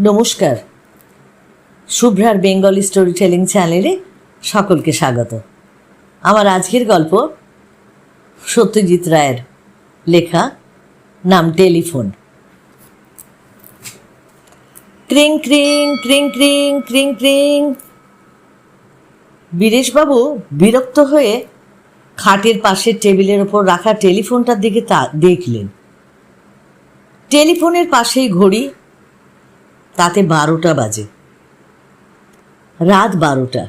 নমস্কার। শুভ্রার Bengali story telling চ্যানেলে সকলকে স্বাগত। আমার আজকের গল্প সত্যজিৎ রায়ের লেখা নাম টেলিফোন। ক্রিং ক্রিং ক্রিং ক্রিং ক্রিং ক্রিং। বীরেশবাবু বিরক্ত হয়ে খাটের পাশের টেবিলের ওপর রাখা টেলিফোনটার দিকে তা দেখলেন। টেলিফোনের পাশেই ঘড়ি, তাতে বারোটা বাজে। রাত বারোটা।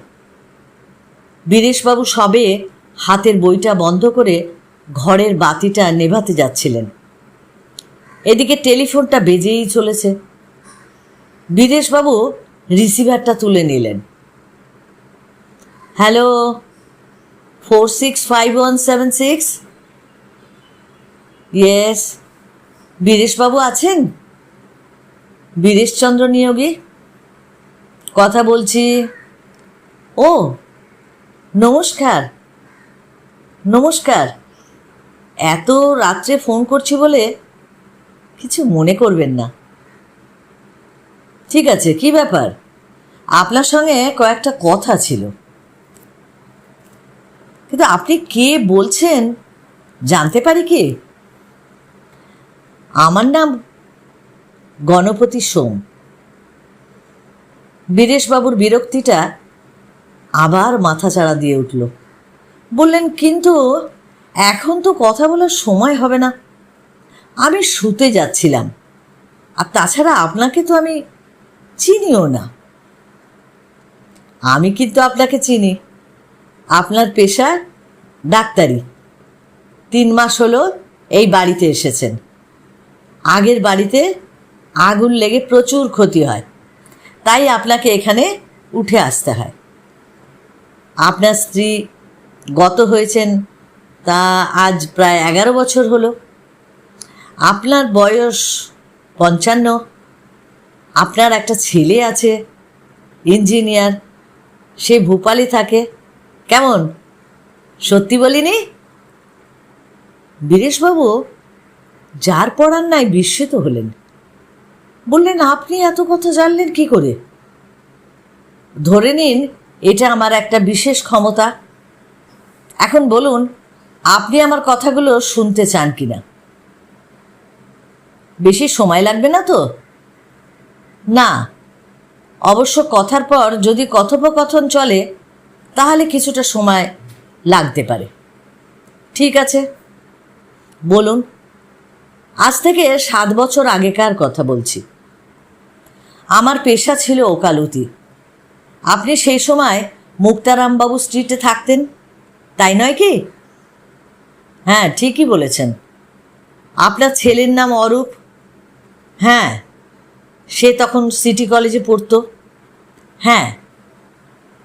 বীরেশবাবু সবে হাতের বইটা বন্ধ করে ঘরের বাতিটা নেভাতে যাচ্ছিলেন। এদিকে টেলিফোনটা বেজেই চলেছে। বীরেশবাবু রিসিভারটা তুলে নিলেন। Hello, four six five one seven six? Yes. বীরেশবাবু আছেন? বীরেশচন্দ্র নিয়োগী? কথা বলছি। ও, নমস্কার। নমস্কার। এত রাত্রে ফোন করছি বলে কিছু মনে করবেন না। ঠিক আছে, কি ব্যাপার? আপনার সঙ্গে কয়েকটা কথা ছিল। কিন্তু আপনি কে বলছেন? জানতে পারি কি? আমার নাম গণপতি সোম। বীরেশবাবুর বিরক্তিটা আবার মাথাচাড়া দিয়ে উঠল। বললেন, কিন্তু এখন তো কথা বলার সময় হবে না। আমি শুতে যাচ্ছিলাম। আর তাছাড়া আপনাকে তো আমি চিনিও না। আমি কিন্তু আপনাকে চিনি। আপনার পেশা ডাক্তারি। তিন মাস হলো এই বাড়িতে এসেছেন। আগের বাড়িতে আগুন লেগে প্রচুর ক্ষতি হয়। তাই আপনাকে এখানে উঠে আসতে হয়। আপনার স্ত্রী গত হয়েছেন, তা আজ প্রায় এগারো বছর হলো। আপনার বয়স পঞ্চান্ন। আপনার একটা ছেলে আছে, ইঞ্জিনিয়ার। সে ভূপালে থাকে। কেমন? সত্যি বলিনি? বীরেশবাবু যার পড়ার নাই বিস্মিত হলেন। বললেন, আপনি এত কথা জানলেন কি করে? ধরে নিন, এটা আমার একটা বিশেষ ক্ষমতা। এখন বলুন, আপনি আমার কথাগুলো শুনতে চান কি না বেশি সময় লাগবে না তো? না। অবশ্য কথার পর যদি কথোপকথন চলে, তাহলে কিছুটা সময় লাগতে পারে। ঠিক আছে, বলুন। আজ থেকে সাত বছর আগেকার কথা বলছি। আমার পেশা ছিল ওকালতি। আপনি সেই সময় মুক্তারামবাবু স্ট্রিটে থাকতেন, তাই নয় কি? হ্যাঁ ঠিকই বলেছেন। আপনার ছেলের নাম অরূপ। হ্যাঁ সে তখন সিটি কলেজে পড়তো। হ্যাঁ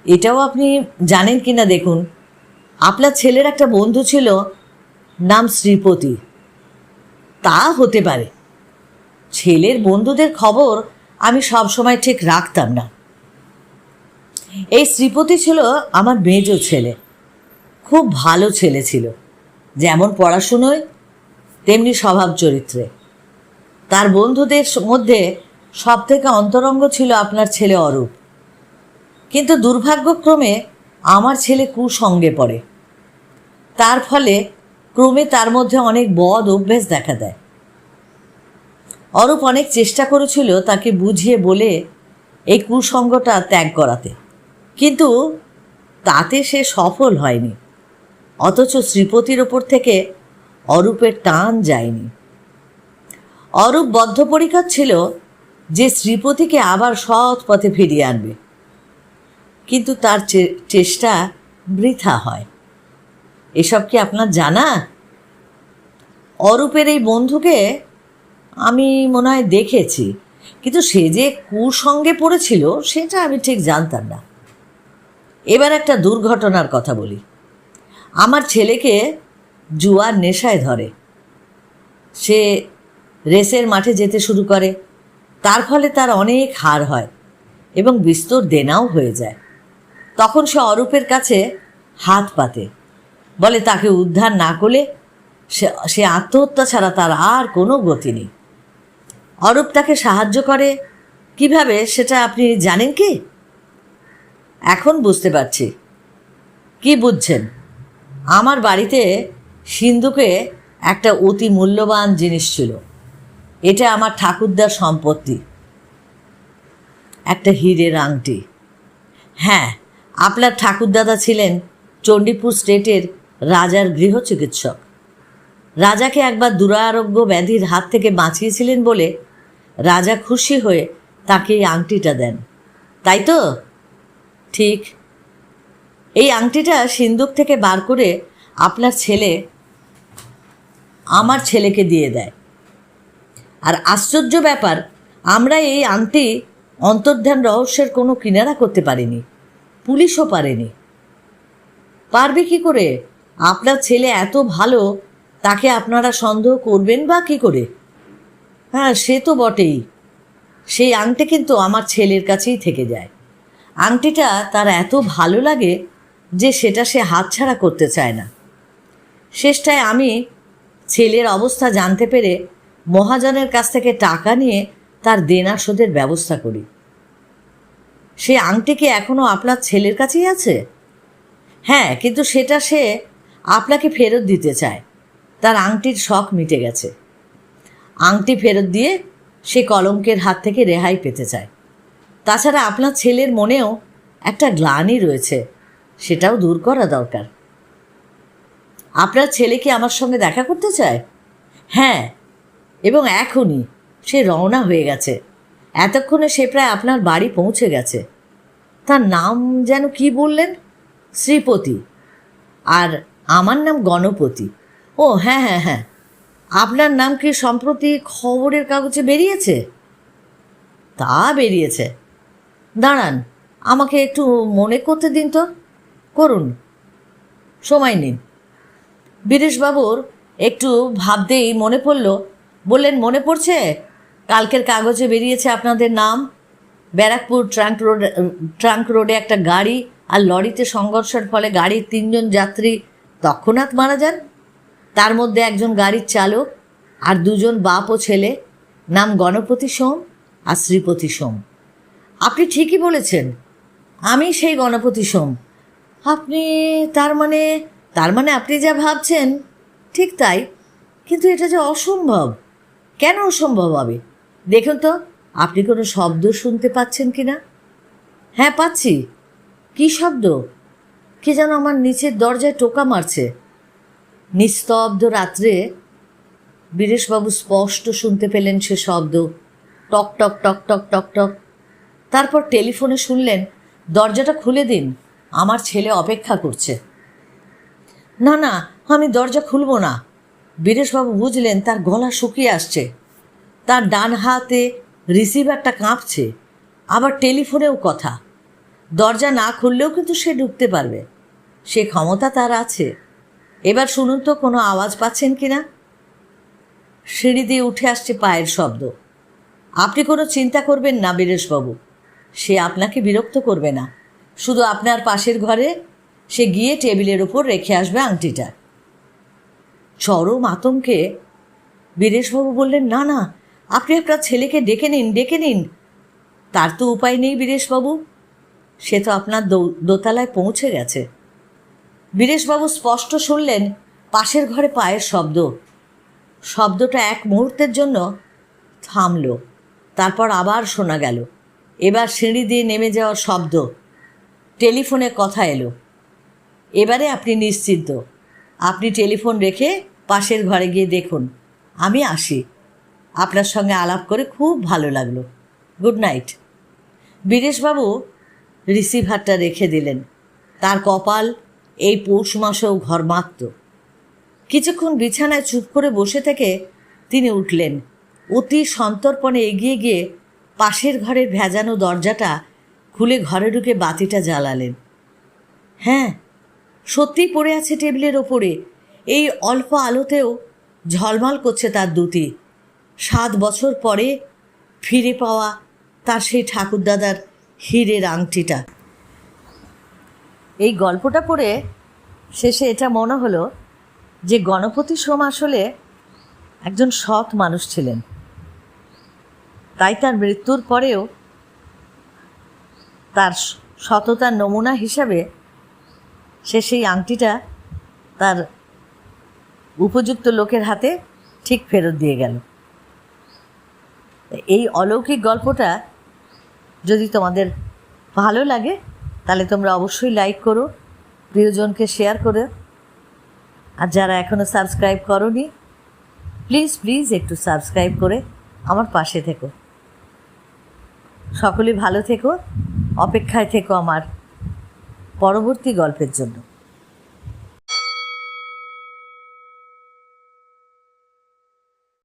এটাও আপনি জানেন কি না দেখুন। আপনার ছেলের একটা বন্ধু ছিল, নাম শ্রীপতি। তা হতে পারে। ছেলের বন্ধুদের খবর আমি সব সময় ঠিক রাখতাম না। এই শ্রীপতি ছিল আমার মেজ ছেলে। খুব ভালো ছেলে ছিল। যেমন পড়াশুনোয়, তেমনি স্বভাব চরিত্রে। তার বন্ধুদের মধ্যে সব থেকে অন্তরঙ্গ ছিল আপনার ছেলে অরূপ। কিন্তু দুর্ভাগ্যক্রমে আমার ছেলে কুসঙ্গে পড়ে। তার ফলে ক্রমে তার মধ্যে অনেক বদ অভ্যেস দেখা দেয়। অরূপ অনেক চেষ্টা করেছিল তাকে বুঝিয়ে বলে এই কুসঙ্গটা ত্যাগ করাতে। কিন্তু তাতে সে সফল হয়নি। অথচ শ্রীপতির ওপর থেকে অরূপের টান যায়নি। অরূপ বদ্ধপরিকর ছিল যে শ্রীপতিকে আবার সৎ পথে ফিরিয়ে আনবে। কিন্তু তার চেষ্টা বৃথা হয়। এসব কি আপনার জানা? অরূপের এই বন্ধুকে আমি মনে হয় দেখেছি, কিন্তু সে যে কুসঙ্গে পড়েছিল, সেটা আমি ঠিক জানতাম না। এবার একটা দুর্ঘটনার কথা বলি। আমার ছেলেকে জুয়ার নেশায় ধরে। সে রেসের মাঠে যেতে শুরু করে। তার ফলে তার অনেক হার হয় এবং বিস্তর দেনাও হয়ে যায়। তখন সে অরূপের কাছে হাত পাতে। বলে তাকে উদ্ধার না করলে সে সে আত্মহত্যা ছাড়া তার আর কোনো গতি নেই। অরূপ তাকে সাহায্য করে। কীভাবে সেটা আপনি জানেন কি? এখন বুঝতে পারছি। কি বুঝছেন? আমার বাড়িতে সিন্ধুকে একটা অতি মূল্যবান জিনিস ছিল। এটা আমার ঠাকুরদার সম্পত্তি। একটা হীরের আংটি। হ্যাঁ আপনার ঠাকুরদাদা ছিলেন চণ্ডীপুর স্টেটের রাজার গৃহ চিকিৎসক রাজাকে একবার দুরারোগ্য ব্যাধির হাত থেকে বাঁচিয়েছিলেন বলে রাজা খুশি হয়ে তাকে এই আংটিটা দেন। তাই তো? ঠিক। এই আংটিটা সিন্দুক থেকে বার করে আপনার ছেলে আমার ছেলেকে দিয়ে দেয়। আর আশ্চর্য ব্যাপার, আমরা এই আংটি অন্তর্ধান রহস্যের কোনো কিনারা করতে পারিনি। পুলিশও পারেনি। পারবে কি করে? আপনার ছেলে এত ভালো, তাকে আপনারা সন্দেহ করবেন বা কি করে? হ্যাঁ সে তো বটেই। সেই আংটি কিন্তু আমার ছেলের কাছেই থেকে যায়। আংটিটা তার এত ভালো লাগে যে সেটা সে হাতছাড়া করতে চায় না। শেষটায় আমি ছেলের অবস্থা জানতে পেরে মহাজনের কাছ থেকে টাকা নিয়ে তার দেনা শোধের ব্যবস্থা করি। সে আংটি কি এখনও আপনার ছেলের কাছেই আছে? হ্যাঁ কিন্তু সেটা সে আপনাকে ফেরত দিতে চায়। তার আংটির শখ মিটে গেছে। আংটি ফেরত দিয়ে সে কলঙ্কের হাত থেকে রেহাই পেতে চায়। তাছাড়া আপনার ছেলের মনেও একটা গ্লানি রয়েছে, সেটাও দূর করা দরকার। আপনার ছেলে কি আমার সঙ্গে দেখা করতে চায়? হ্যাঁ এবং এখনই সে রওনা হয়ে গেছে। এতক্ষণে সে প্রায় আপনার বাড়ি পৌঁছে গেছে। তার নাম যেন কি বললেন? শ্রীপতি। আর আমার নাম গণপতি। ও হ্যাঁ হ্যাঁ হ্যাঁ। আপনার নাম কি সম্প্রতি খবরের কাগজে বেরিয়েছে? তা বেরিয়েছে। দাঁড়ান, আমাকে একটু মনে করতে দিন তো। করুন। সময় নিন। বীরেশবাবুর একটু ভাবতেই মনে পড়ল। বললেন, মনে পড়ছে? কালকের কাগজে বেরিয়েছে আপনাদের নাম? ব্যারাকপুর ট্রাঙ্ক রোড ট্রাঙ্ক রোডে একটা গাড়ি আর লরিতে সংঘর্ষের ফলে গাড়ির তিনজন যাত্রী তৎক্ষণাৎ মারা যান? তার মধ্যে একজন গাড়ির চালক আর দুজন বাপ ও ছেলে, নাম গণপতি সোম আর শ্রীপতি সোম। আপনি ঠিকই বলেছেন, আমি সেই গণপতি সোম। আপনি তার মানে তার মানে আপনি যা ভাবছেন, ঠিক তাই। কিন্তু এটা যে অসম্ভব, কেন অসম্ভব হবে? দেখুন তো, আপনি কোনো শব্দ শুনতে পাচ্ছেন কি না হ্যাঁ পাচ্ছি। কী শব্দ? কে যেন আমার নিচের দরজায় টোকা মারছে। নিস্তব্ধ রাত্রে বীরেশবাবু স্পষ্ট শুনতে পেলেন সে শব্দ। টক টক টক টক টক টক। তারপর টেলিফোনে শুনলেন, দরজাটা খুলে দিন, আমার ছেলে অপেক্ষা করছে। না না, আমি দরজা খুলব না। বীরেশবাবু বুঝলেন, তার গলা শুকিয়ে আসছে। তার ডান হাতে রিসিভারটা কাঁপছে। আবার টেলিফোনেও কথা। দরজা না খুললেও কিন্তু সে ঢুকতে পারবে। সে ক্ষমতা তার আছে। এবার শুনুন তো, কোনো আওয়াজ পাচ্ছেন কি না সিঁড়ি দিয়ে উঠে আসছে পায়ের শব্দ। আপনি কোনো চিন্তা করবেন না, বীরেশবাবু। সে আপনাকে বিরক্ত করবে না। শুধু আপনার পাশের ঘরে সে গিয়ে টেবিলের উপর রেখে আসবে আংটিটা। চরম আতঙ্কে বীরেশবাবু বললেন, না না, আপনি আপনার ছেলেকে ডেকে নিন ডেকে নিন। তার তো উপায় নেই বীরেশবাবু। সে তো আপনার দোতলায় পৌঁছে গেছে। বীরেশবাবু স্পষ্ট শুনলেন, পাশের ঘরে পায়ের শব্দ। শব্দটা এক মুহূর্তের জন্য থামল, তারপর আবার শোনা গেল। এবার সিঁড়ি দিয়ে নেমে যাওয়ার শব্দ। টেলিফোনে কথা এলো। এবারে আপনি নিশ্চিন্ত। আপনি টেলিফোন রেখে পাশের ঘরে গিয়ে দেখুন। আমি আসি। আপনার সঙ্গে আলাপ করে খুব ভালো লাগল। Good night. বীরেশবাবু রিসিভারটা রেখে দিলেন। তার কপাল এই পৌষ মাসেও ঘর মারত কিছুক্ষণ বিছানায় চুপ করে বসে থেকে তিনি উঠলেন। অতি সন্তর্পণে এগিয়ে গিয়ে পাশের ঘরের ভেজানো দরজাটা খুলে ঘরে ঢুকে বাতিটা জ্বালালেন। হ্যাঁ সত্যিই পড়ে আছে টেবিলের ওপরে। এই অল্প আলোতেও ঝলমল করছে তার দুটি। সাত বছর পরে ফিরে পাওয়া তার সেই ঠাকুরদাদার হীরের আংটিটা। এই গল্পটা পড়ে শেষে এটা মনে হলো যে গণপতি সোম আসলে একজন সৎ মানুষ ছিলেন। তাই তার মৃত্যুর পরেও তার সততার নমুনা হিসাবে সে সেই আংটিটা তার উপযুক্ত লোকের হাতে ঠিক ফেরত দিয়ে গেল। এই অলৌকিক গল্পটা যদি তোমাদের ভালো লাগে তাহলে তোমরা অবশ্যই লাইক করো, প্রিয়জনকে শেয়ার করো। আর যারা এখনও সাবস্ক্রাইব করনি প্লিজ প্লিজ একটু সাবস্ক্রাইব করে আমার পাশে থেকো। সকলে ভালো থেকো, অপেক্ষায় থেকো আমার পরবর্তী গল্পের জন্য।